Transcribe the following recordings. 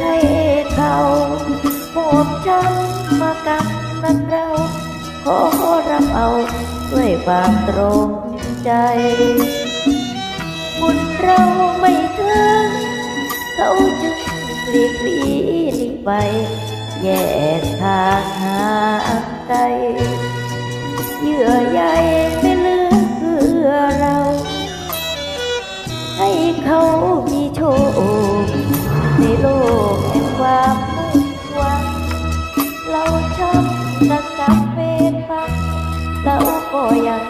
ให้เขาพบดช้ำมากับนั้นเราขอรับเอาด้วยความตรงใจบุญเราไม่ถึงเขาจึงปลีกลีหนีไปแยกทางหาไกเยื่อใยไม่เลือเกือเรา ให้เขามีโชค โลกแห่งความมุ่งหวังเราชอบกับกาแฟฟังเราก็ยัง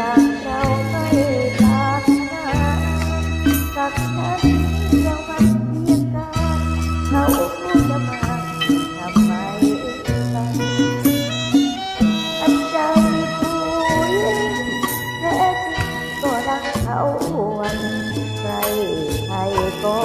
อย่างเราไม่ตามนากับฉันยังมัเพียงกาเขาพูดจะมาทำไมกันอัจคุยแท้จริงก็รักเขาวัใครใครก็